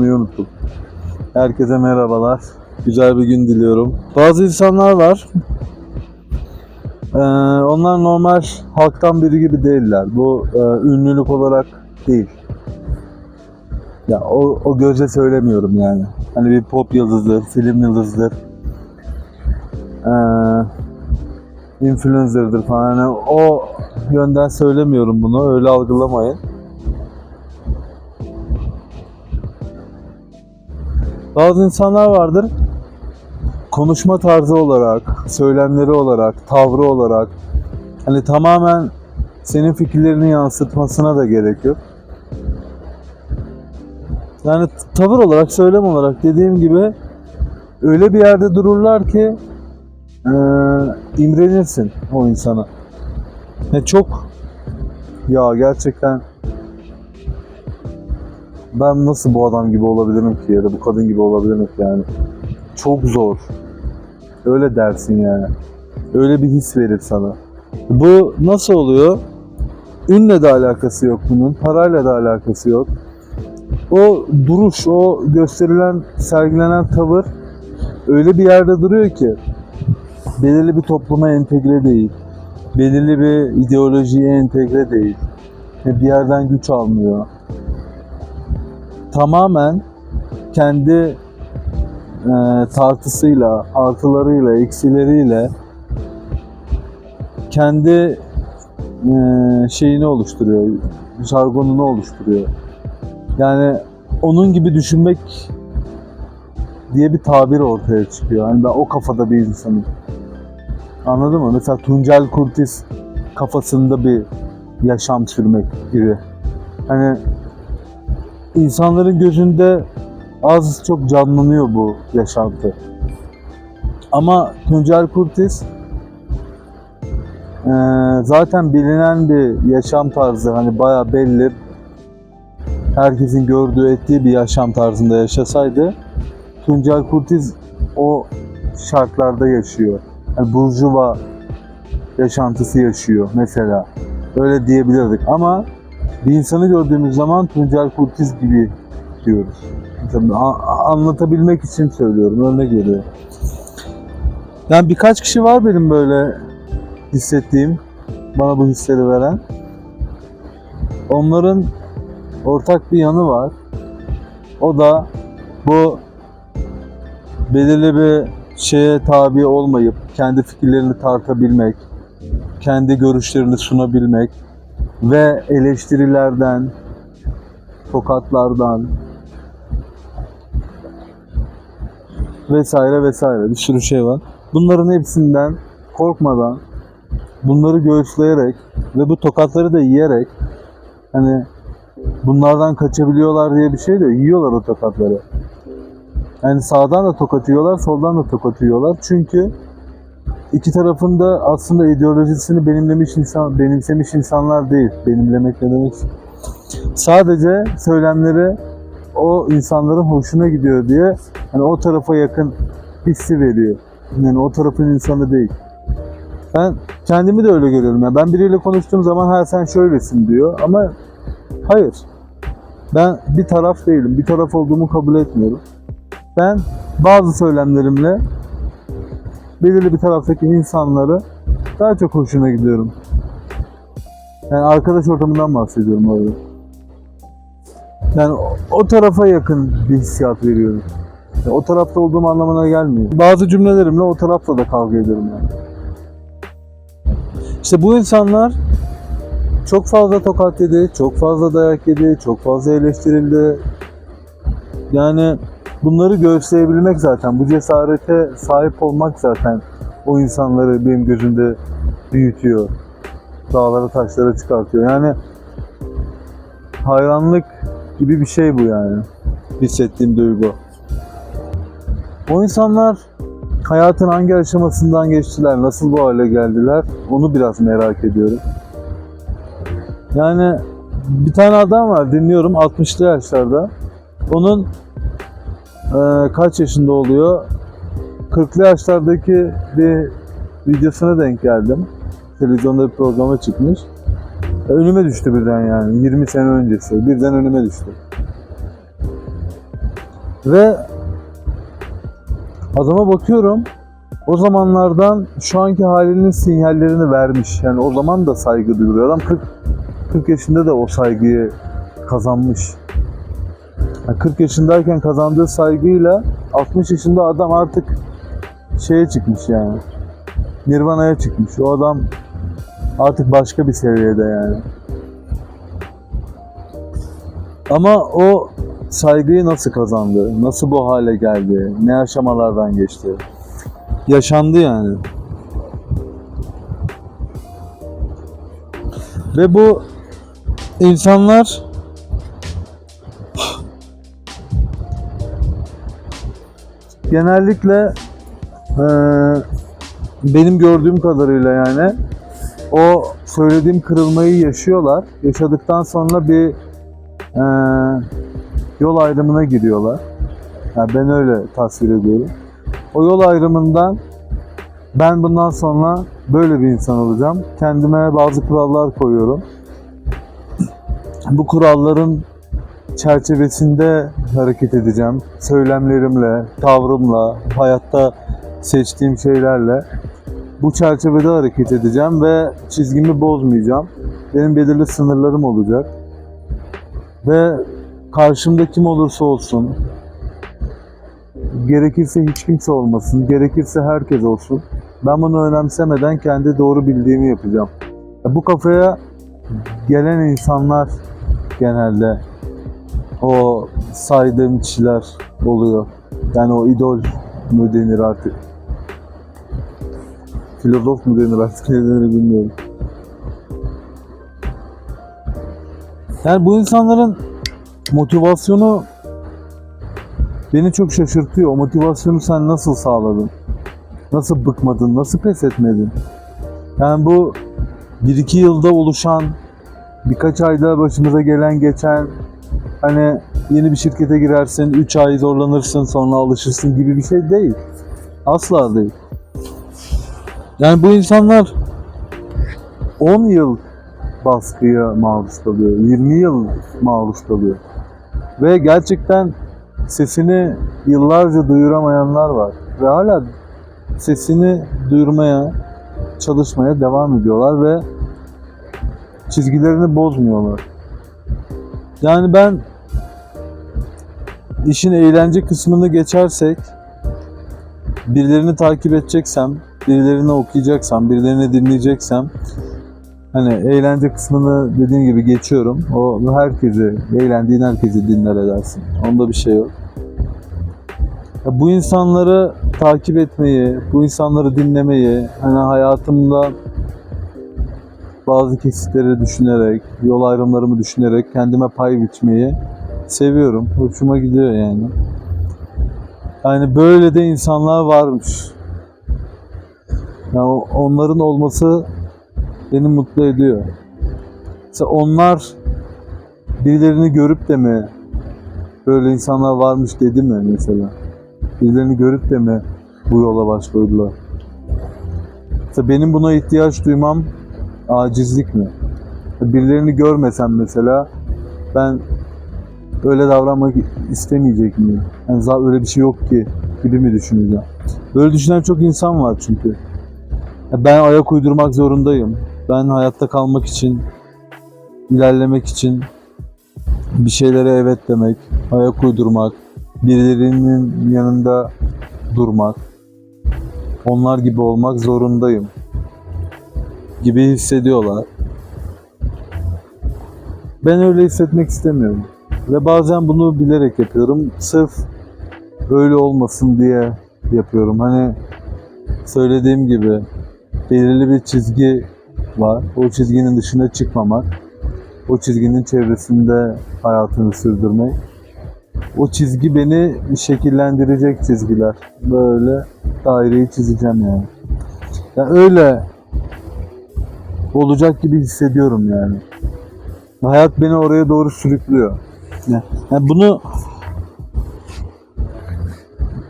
unuttum. Herkese merhabalar. Güzel bir gün diliyorum. Bazı insanlar var. Ee, onlar normal halktan biri gibi değiller. Bu e, ünlülük olarak değil. Ya o, o gözle söylemiyorum yani. Hani bir pop yıldızıdır, film yıldızıdır. Ee, influencer'dır falan. Hani o yönden söylemiyorum bunu. Öyle algılamayın. Bazı insanlar vardır. Konuşma tarzı olarak, söylemleri olarak, tavrı olarak hani tamamen senin fikirlerini yansıtmasına da gerek yok. Yani tavır olarak, söylem olarak dediğim gibi öyle bir yerde dururlar ki eee imrenirsin o insana. Ne çok ya gerçekten ben nasıl bu adam gibi olabilirim ki ya da bu kadın gibi olabilirim ki yani. Çok zor. Öyle dersin yani. Öyle bir his verir sana. Bu nasıl oluyor? Ünle de alakası yok bunun. Parayla da alakası yok. O duruş, o gösterilen, sergilenen tavır öyle bir yerde duruyor ki belirli bir topluma entegre değil. Belirli bir ideolojiye entegre değil. Bir yerden güç almıyor tamamen kendi e, tartısıyla, artılarıyla, eksileriyle kendi e, şeyini oluşturuyor, jargonunu oluşturuyor. Yani onun gibi düşünmek diye bir tabir ortaya çıkıyor. Yani ben o kafada bir insanım. Anladın mı? Mesela Tuncel Kurtiz kafasında bir yaşam sürmek gibi. Hani insanların gözünde az çok canlanıyor bu yaşantı. Ama Tuncel Kurtiz eee, zaten bilinen bir yaşam tarzı hani bayağı belli herkesin gördüğü ettiği bir yaşam tarzında yaşasaydı Tuncel Kurtiz o şartlarda yaşıyor. Yani burjuva yaşantısı yaşıyor mesela. Öyle diyebilirdik ama bir insanı gördüğümüz zaman Tuncel Kurtiz gibi diyoruz. Tabii anlatabilmek için söylüyorum, örnek veriyorum. Yani birkaç kişi var benim böyle hissettiğim, bana bu hisleri veren. Onların ortak bir yanı var. O da bu belirli bir şeye tabi olmayıp kendi fikirlerini tartabilmek, kendi görüşlerini sunabilmek, ve eleştirilerden, tokatlardan vesaire vesaire bir sürü şey var. Bunların hepsinden korkmadan bunları göğüsleyerek ve bu tokatları da yiyerek hani bunlardan kaçabiliyorlar diye bir şey de yiyorlar o tokatları. Yani sağdan da tokat yiyorlar, soldan da tokat yiyorlar. Çünkü iki tarafında aslında ideolojisini benimlemiş insan, benimsemiş insanlar değil. Benimlemek ne demek? Sadece söylemleri o insanların hoşuna gidiyor diye hani o tarafa yakın hissi veriyor. Yani o tarafın insanı değil. Ben kendimi de öyle görüyorum. Yani ben biriyle konuştuğum zaman ha sen şöylesin diyor ama hayır. Ben bir taraf değilim. Bir taraf olduğumu kabul etmiyorum. Ben bazı söylemlerimle belirli bir taraftaki insanları daha çok hoşuna gidiyorum. Yani arkadaş ortamından bahsediyorum orada. Yani o, tarafa yakın bir hissiyat veriyorum. Yani o tarafta olduğum anlamına gelmiyor. Bazı cümlelerimle o tarafla da kavga ediyorum yani. İşte bu insanlar çok fazla tokat yedi, çok fazla dayak yedi, çok fazla eleştirildi. Yani bunları göğüsleyebilmek zaten, bu cesarete sahip olmak zaten o insanları benim gözümde büyütüyor. Dağlara taşlara çıkartıyor. Yani hayranlık gibi bir şey bu yani. Hissettiğim duygu. O insanlar hayatın hangi aşamasından geçtiler, nasıl bu hale geldiler onu biraz merak ediyorum. Yani bir tane adam var dinliyorum 60'lı yaşlarda. Onun ee, kaç yaşında oluyor? 40'lı yaşlardaki bir videosuna denk geldim. Televizyonda bir programa çıkmış. E, Önüme düştü birden yani. 20 sene öncesi. Birden önüme düştü. Ve adama bakıyorum o zamanlardan şu anki halinin sinyallerini vermiş. Yani o zaman da saygı duyuluyor. Adam 40, 40 yaşında da o saygıyı kazanmış. Yani 40 yaşındayken kazandığı saygıyla 60 yaşında adam artık şeye çıkmış yani. Nirvana'ya çıkmış. O adam artık başka bir seviyede yani. Ama o saygıyı nasıl kazandı? Nasıl bu hale geldi? Ne aşamalardan geçti? Yaşandı yani. Ve bu insanlar genellikle eee, benim gördüğüm kadarıyla yani o söylediğim kırılmayı yaşıyorlar. Yaşadıktan sonra bir eee, yol ayrımına giriyorlar. Yani ben öyle tasvir ediyorum. O yol ayrımından ben bundan sonra böyle bir insan olacağım. Kendime bazı kurallar koyuyorum. Bu kuralların çerçevesinde hareket edeceğim. Söylemlerimle, tavrımla, hayatta seçtiğim şeylerle bu çerçevede hareket edeceğim ve çizgimi bozmayacağım. Benim belirli sınırlarım olacak. Ve karşımda kim olursa olsun, gerekirse hiç kimse olmasın, gerekirse herkes olsun. Ben bunu önemsemeden kendi doğru bildiğimi yapacağım. Bu kafaya gelen insanlar genelde o saydığım kişiler oluyor. Yani o idol mu denir artık. Filozof mu denir artık ne denir bilmiyorum. Yani bu insanların motivasyonu beni çok şaşırtıyor. O motivasyonu sen nasıl sağladın? Nasıl bıkmadın? Nasıl pes etmedin? Yani bu 1-2 yılda oluşan, birkaç ayda başımıza gelen geçen hani yeni bir şirkete girersin, 3 ay zorlanırsın, sonra alışırsın gibi bir şey değil. Asla değil. Yani bu insanlar 10 yıl baskıya maruz kalıyor, 20 yıl maruz kalıyor. Ve gerçekten sesini yıllarca duyuramayanlar var. Ve hala sesini duyurmaya, çalışmaya devam ediyorlar ve çizgilerini bozmuyorlar. Yani ben işin eğlence kısmını geçersek birilerini takip edeceksem, birilerini okuyacaksam, birilerini dinleyeceksem hani eğlence kısmını dediğim gibi geçiyorum. O herkesi, eğlendiğin herkesi dinler edersin. Onda bir şey yok. Ya bu insanları takip etmeyi, bu insanları dinlemeyi, hani hayatımda bazı kesitleri düşünerek, yol ayrımlarımı düşünerek kendime pay biçmeyi seviyorum. Hoşuma gidiyor yani. Yani böyle de insanlar varmış. Yani onların olması beni mutlu ediyor. Mesela onlar birilerini görüp de mi böyle insanlar varmış dedi mi mesela? Birilerini görüp de mi bu yola başvurdular? Mesela benim buna ihtiyaç duymam acizlik mi? Birilerini görmesem mesela ben öyle davranmak istemeyecek miyim? Yani zaten öyle bir şey yok ki gibi mi düşüneceğim? Böyle düşünen çok insan var çünkü. Ben ayak uydurmak zorundayım. Ben hayatta kalmak için, ilerlemek için bir şeylere evet demek, ayak uydurmak, birilerinin yanında durmak, onlar gibi olmak zorundayım gibi hissediyorlar. Ben öyle hissetmek istemiyorum. Ve bazen bunu bilerek yapıyorum. Sırf öyle olmasın diye yapıyorum. Hani söylediğim gibi belirli bir çizgi var. O çizginin dışına çıkmamak. O çizginin çevresinde hayatını sürdürmek. O çizgi beni şekillendirecek çizgiler. Böyle daireyi çizeceğim yani. Ya öyle olacak gibi hissediyorum yani. Hayat beni oraya doğru sürüklüyor. Ya- Yani bunu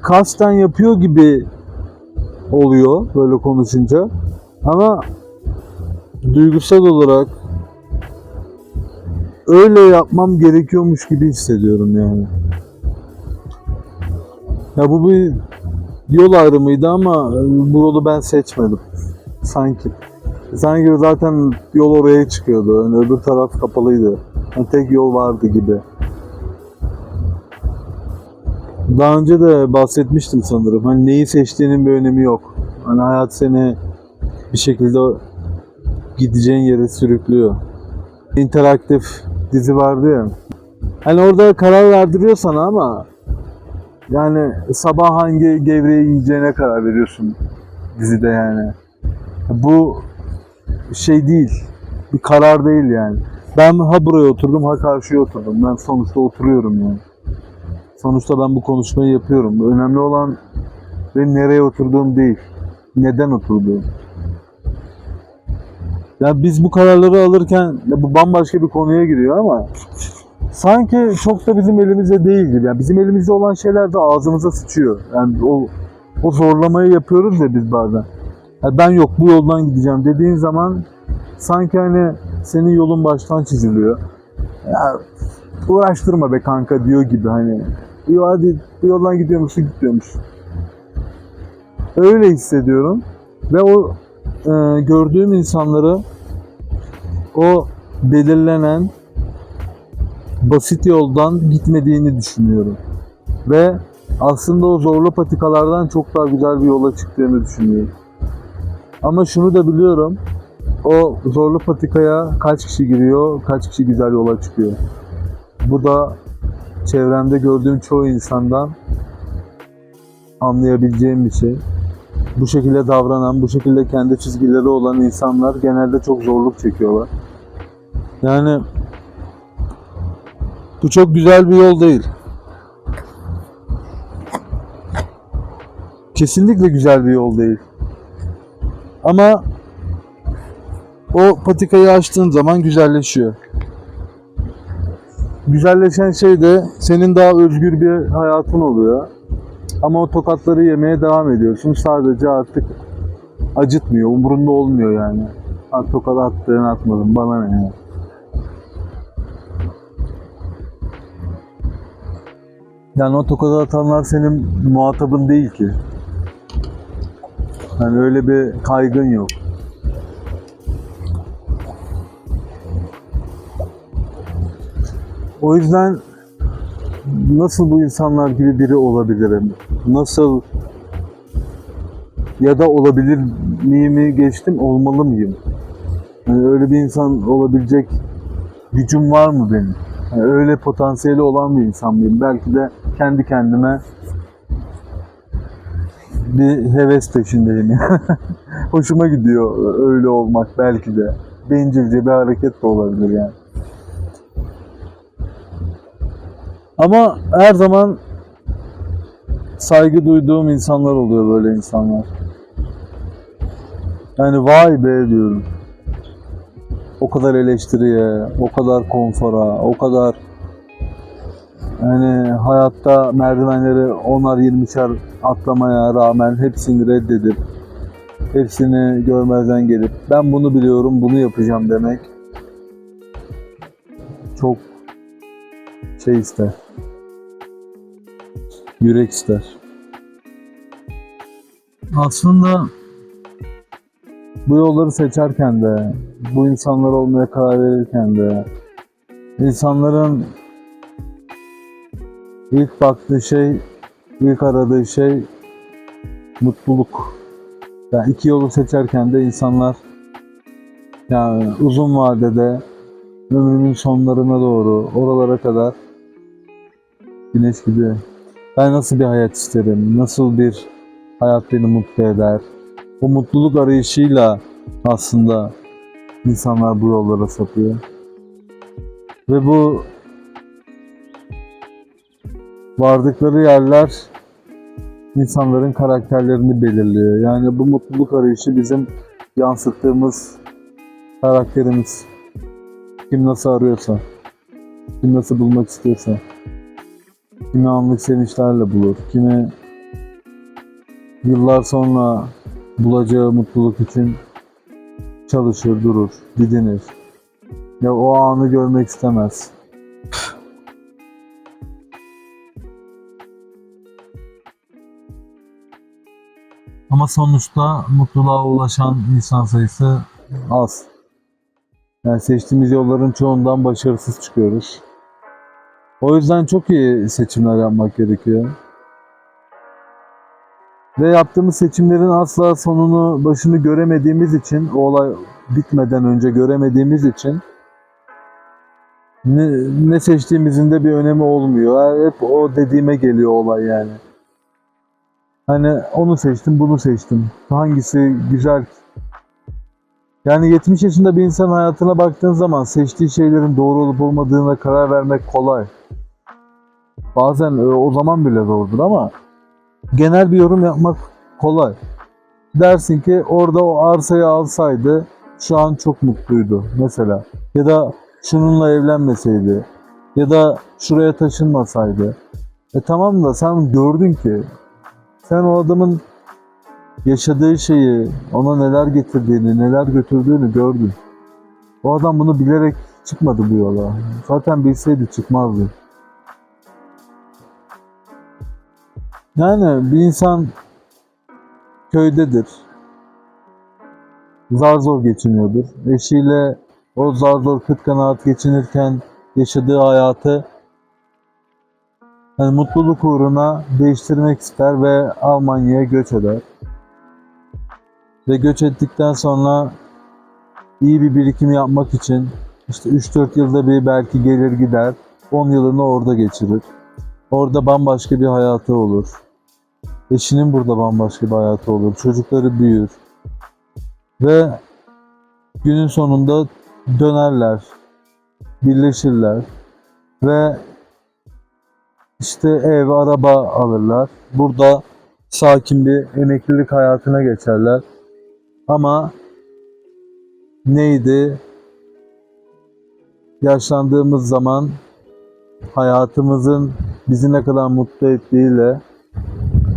kasten yapıyor gibi oluyor böyle konuşunca. Ama duygusal olarak öyle yapmam gerekiyormuş gibi hissediyorum yani. Ya bu bir yol ayrımıydı ama bu yolu ben seçmedim. Sanki. Sanki zaten yol oraya çıkıyordu. Yani öbür taraf kapalıydı. Yani tek yol vardı gibi. Daha önce de bahsetmiştim sanırım. Hani neyi seçtiğinin bir önemi yok. Hani hayat seni bir şekilde gideceğin yere sürüklüyor. İnteraktif dizi vardı ya. Hani orada karar verdiriyor sana ama yani sabah hangi gevreği yiyeceğine karar veriyorsun dizide yani. Bu şey değil. Bir karar değil yani. Ben ha buraya oturdum ha karşıya oturdum. Ben sonuçta oturuyorum yani. Sonuçta ben bu konuşmayı yapıyorum. Önemli olan benim nereye oturduğum değil. Neden oturduğum. Ya biz bu kararları alırken bu bambaşka bir konuya giriyor ama sanki çok da bizim elimizde değil gibi. Yani bizim elimizde olan şeyler de ağzımıza sıçıyor. Yani o o zorlamayı yapıyoruz ya biz bazen. Ya ben yok bu yoldan gideceğim dediğin zaman sanki hani senin yolun baştan çiziliyor. Ya uğraştırma be kanka diyor gibi hani. Diyor hadi bu yoldan gidiyormuşsun gitmiyormuş. Öyle hissediyorum. Ve o e, gördüğüm insanları o belirlenen basit yoldan gitmediğini düşünüyorum. Ve aslında o zorlu patikalardan çok daha güzel bir yola çıktığını düşünüyorum. Ama şunu da biliyorum. O zorlu patikaya kaç kişi giriyor, kaç kişi güzel yola çıkıyor. Bu da çevremde gördüğüm çoğu insandan anlayabileceğim bir şey. Bu şekilde davranan, bu şekilde kendi çizgileri olan insanlar genelde çok zorluk çekiyorlar. Yani bu çok güzel bir yol değil. Kesinlikle güzel bir yol değil. Ama o patikayı açtığın zaman güzelleşiyor. Güzelleşen şey de senin daha özgür bir hayatın oluyor. Ama o tokatları yemeye devam ediyorsun. Sadece artık acıtmıyor, umurunda olmuyor yani. Ha, tokat attığın atmadın, bana ne ya. Yani o tokadı atanlar senin muhatabın değil ki. Yani öyle bir kaygın yok. O yüzden nasıl bu insanlar gibi biri olabilirim? Nasıl ya da olabilir miyimi geçtim, olmalı mıyım? Yani öyle bir insan olabilecek gücüm var mı benim? Yani öyle potansiyeli olan bir insan mıyım? Belki de kendi kendime bir heves peşindeyim. Hoşuma gidiyor öyle olmak belki de. Bencilce bir hareket de olabilir yani. Ama her zaman saygı duyduğum insanlar oluyor böyle insanlar. Yani vay be diyorum. O kadar eleştiriye, o kadar konfora, o kadar yani hayatta merdivenleri onar yirmişer atlamaya rağmen hepsini reddedip hepsini görmezden gelip ben bunu biliyorum bunu yapacağım demek çok şey ister. Yürek ister. Aslında bu yolları seçerken de, bu insanlar olmaya karar verirken de, insanların ilk baktığı şey, ilk aradığı şey mutluluk. Yani iki yolu seçerken de insanlar yani uzun vadede ömrünün sonlarına doğru oralara kadar güneş gibi ben nasıl bir hayat isterim, nasıl bir hayat beni mutlu eder. O mutluluk arayışıyla aslında insanlar bu yollara sapıyor. Ve bu vardıkları yerler insanların karakterlerini belirliyor. Yani bu mutluluk arayışı bizim yansıttığımız karakterimiz. Kim nasıl arıyorsa, kim nasıl bulmak istiyorsa. Kimi anlık sevinçlerle bulur, kimi yıllar sonra bulacağı mutluluk için çalışır, durur, didinir. Ya o anı görmek istemez. Ama sonuçta mutluluğa ulaşan insan sayısı az. Yani seçtiğimiz yolların çoğundan başarısız çıkıyoruz. O yüzden çok iyi seçimler yapmak gerekiyor. Ve yaptığımız seçimlerin asla sonunu, başını göremediğimiz için, o olay bitmeden önce göremediğimiz için ne, ne seçtiğimizin de bir önemi olmuyor. Hep o dediğime geliyor olay yani. Hani onu seçtim, bunu seçtim. Hangisi güzel? Yani 70 yaşında bir insan hayatına baktığın zaman seçtiği şeylerin doğru olup olmadığına karar vermek kolay. Bazen e, o zaman bile zordur ama genel bir yorum yapmak kolay. Dersin ki orada o arsayı alsaydı şu an çok mutluydu mesela. Ya da şununla evlenmeseydi. Ya da şuraya taşınmasaydı. E tamam da sen gördün ki sen o adamın yaşadığı şeyi, ona neler getirdiğini, neler götürdüğünü gördün. O adam bunu bilerek çıkmadı bu yola. Zaten bilseydi çıkmazdı. Yani bir insan köydedir. Zar zor geçiniyordur. Eşiyle o zar zor kıt kanaat geçinirken yaşadığı hayatı yani mutluluk uğruna değiştirmek ister ve Almanya'ya göç eder. Ve göç ettikten sonra iyi bir birikim yapmak için işte 3-4 yılda bir belki gelir gider. 10 yılını orada geçirir. Orada bambaşka bir hayatı olur. Eşinin burada bambaşka bir hayatı olur. Çocukları büyür. Ve günün sonunda dönerler. Birleşirler. Ve işte ev, araba alırlar. Burada sakin bir emeklilik hayatına geçerler. Ama neydi? Yaşlandığımız zaman hayatımızın bizi ne kadar mutlu ettiğiyle,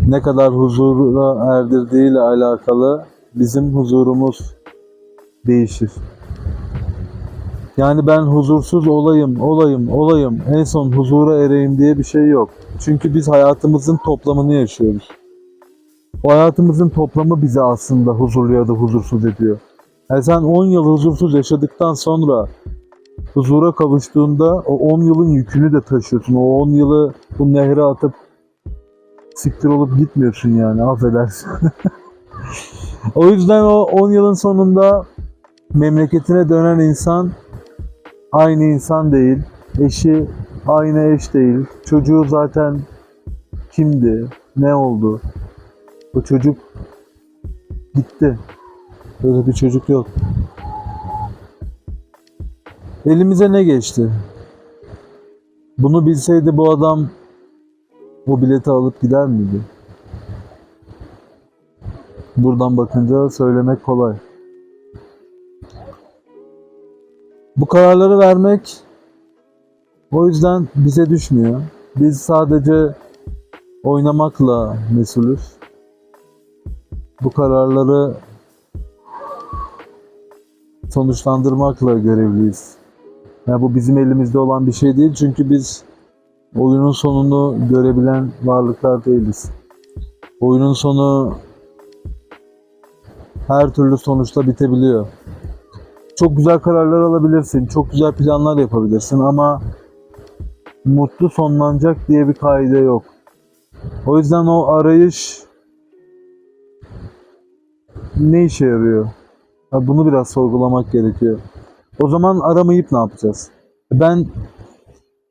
ne kadar huzura erdirdiğiyle alakalı bizim huzurumuz değişir. Yani ben huzursuz olayım, olayım, olayım, en son huzura ereyim diye bir şey yok. Çünkü biz hayatımızın toplamını yaşıyoruz. O hayatımızın toplamı bizi aslında huzurlu ya da huzursuz ediyor. Yani sen 10 yıl huzursuz yaşadıktan sonra huzura kavuştuğunda o 10 yılın yükünü de taşıyorsun. O 10 yılı bu nehre atıp siktir olup gitmiyorsun yani affedersin. o yüzden o 10 yılın sonunda memleketine dönen insan aynı insan değil. Eşi aynı eş değil. Çocuğu zaten kimdi? Ne oldu? Bu çocuk gitti. Böyle bir çocuk yok. Elimize ne geçti? Bunu bilseydi bu adam o bileti alıp gider miydi? Buradan bakınca söylemek kolay. Bu kararları vermek o yüzden bize düşmüyor. Biz sadece oynamakla mesulüz. Bu kararları sonuçlandırmakla görevliyiz. Yani bu bizim elimizde olan bir şey değil çünkü biz oyunun sonunu görebilen varlıklar değiliz. Oyunun sonu her türlü sonuçta bitebiliyor. Çok güzel kararlar alabilirsin, çok güzel planlar yapabilirsin ama mutlu sonlanacak diye bir kaide yok. O yüzden o arayış ne işe yarıyor? Ha, bunu biraz sorgulamak gerekiyor. O zaman aramayıp ne yapacağız? Ben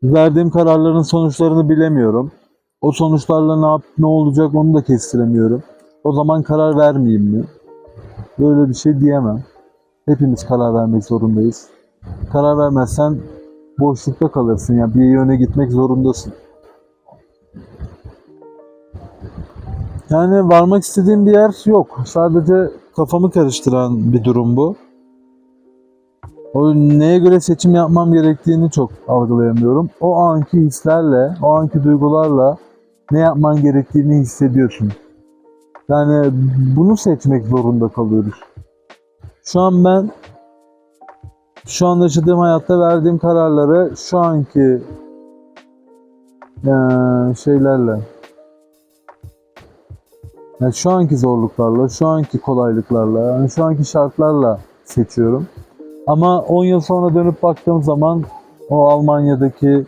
verdiğim kararların sonuçlarını bilemiyorum. O sonuçlarla ne yap ne olacak onu da kestiremiyorum. O zaman karar vermeyeyim mi? Böyle bir şey diyemem. Hepimiz karar vermek zorundayız. Karar vermezsen boşlukta kalırsın. Yani bir yöne gitmek zorundasın. Yani varmak istediğim bir yer yok. Sadece kafamı karıştıran bir durum bu. O neye göre seçim yapmam gerektiğini çok algılayamıyorum. O anki hislerle, o anki duygularla ne yapman gerektiğini hissediyorsun. Yani bunu seçmek zorunda kalıyoruz. Şu an ben şu an yaşadığım hayatta verdiğim kararları şu anki eee, şeylerle Yani şu anki zorluklarla, şu anki kolaylıklarla, yani şu anki şartlarla seçiyorum. Ama 10 yıl sonra dönüp baktığım zaman o Almanya'daki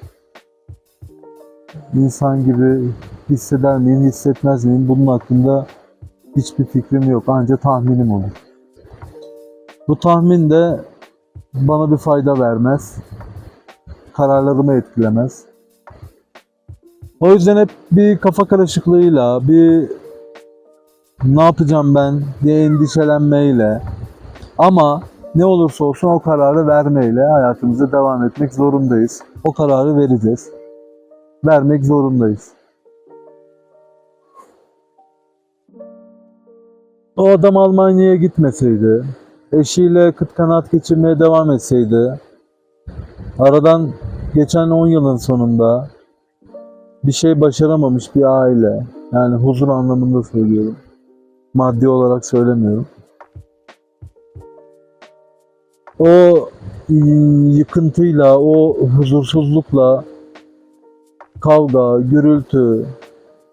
insan gibi hisseder miyim, hissetmez miyim? Bunun hakkında hiçbir fikrim yok. Ancak tahminim olur. Bu tahmin de bana bir fayda vermez. Kararlarımı etkilemez. O yüzden hep bir kafa karışıklığıyla, bir ne yapacağım ben diye endişelenmeyle ama ne olursa olsun o kararı vermeyle hayatımıza devam etmek zorundayız. O kararı vereceğiz. Vermek zorundayız. O adam Almanya'ya gitmeseydi, eşiyle kıt kanaat geçirmeye devam etseydi, aradan geçen 10 yılın sonunda bir şey başaramamış bir aile, yani huzur anlamında söylüyorum, maddi olarak söylemiyorum. O yıkıntıyla, o huzursuzlukla kavga, gürültü,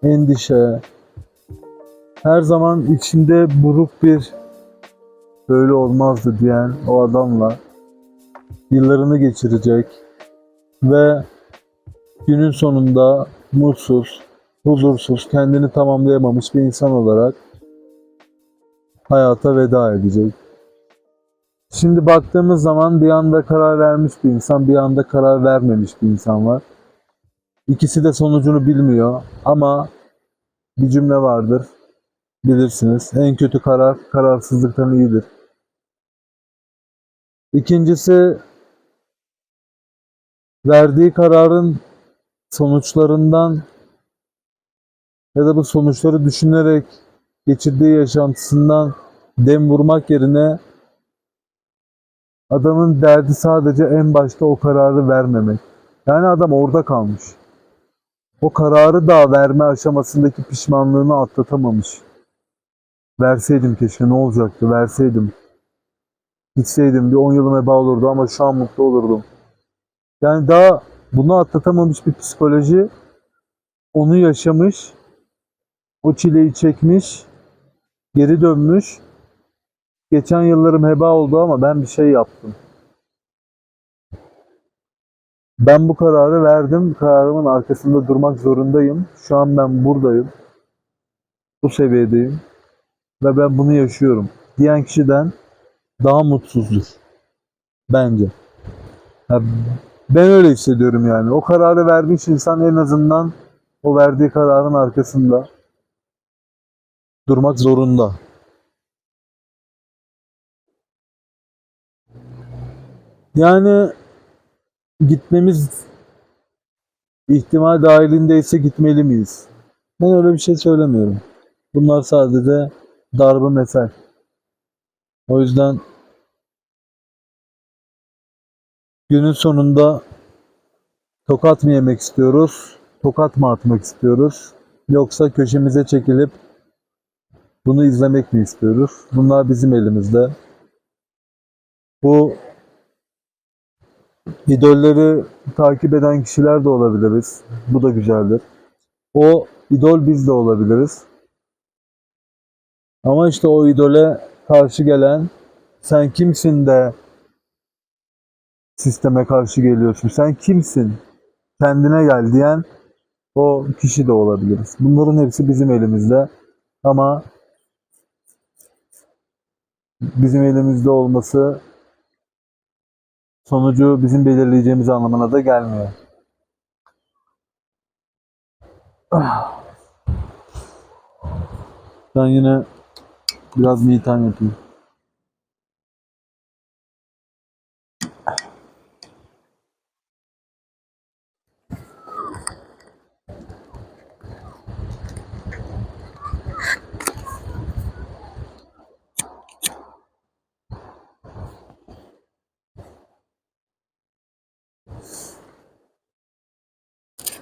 endişe, her zaman içinde buruk bir böyle olmazdı diyen o adamla yıllarını geçirecek ve günün sonunda mutsuz, huzursuz, kendini tamamlayamamış bir insan olarak hayata veda edecek. Şimdi baktığımız zaman bir anda karar vermiş bir insan, bir anda karar vermemiş bir insan var. İkisi de sonucunu bilmiyor ama bir cümle vardır. Bilirsiniz. En kötü karar kararsızlıktan iyidir. İkincisi verdiği kararın sonuçlarından ya da bu sonuçları düşünerek geçirdiği yaşantısından dem vurmak yerine adamın derdi sadece en başta o kararı vermemek. Yani adam orada kalmış. O kararı da verme aşamasındaki pişmanlığını atlatamamış. Verseydim keşke ne olacaktı verseydim. Gitseydim bir 10 yılım heba olurdu ama şu an mutlu olurdum. Yani daha bunu atlatamamış bir psikoloji onu yaşamış, o çileyi çekmiş, geri dönmüş. Geçen yıllarım heba oldu ama ben bir şey yaptım. Ben bu kararı verdim. Kararımın arkasında durmak zorundayım. Şu an ben buradayım. Bu seviyedeyim. Ve ben bunu yaşıyorum. Diyen kişiden daha mutsuzdur. Bence. Ben öyle hissediyorum yani. O kararı vermiş insan en azından o verdiği kararın arkasında durmak zorunda. Yani gitmemiz ihtimal dahilindeyse gitmeli miyiz? Ben öyle bir şey söylemiyorum. Bunlar sadece darbe mesel. O yüzden günün sonunda tokat mı yemek istiyoruz, tokat mı atmak istiyoruz, yoksa köşemize çekilip bunu izlemek mi istiyoruz? Bunlar bizim elimizde. Bu idolleri takip eden kişiler de olabiliriz. Bu da güzeldir. O idol biz de olabiliriz. Ama işte o idole karşı gelen sen kimsin de sisteme karşı geliyorsun. Sen kimsin? Kendine gel diyen o kişi de olabiliriz. Bunların hepsi bizim elimizde. Ama bizim elimizde olması sonucu bizim belirleyeceğimiz anlamına da gelmiyor. Ben yine biraz me time yapayım.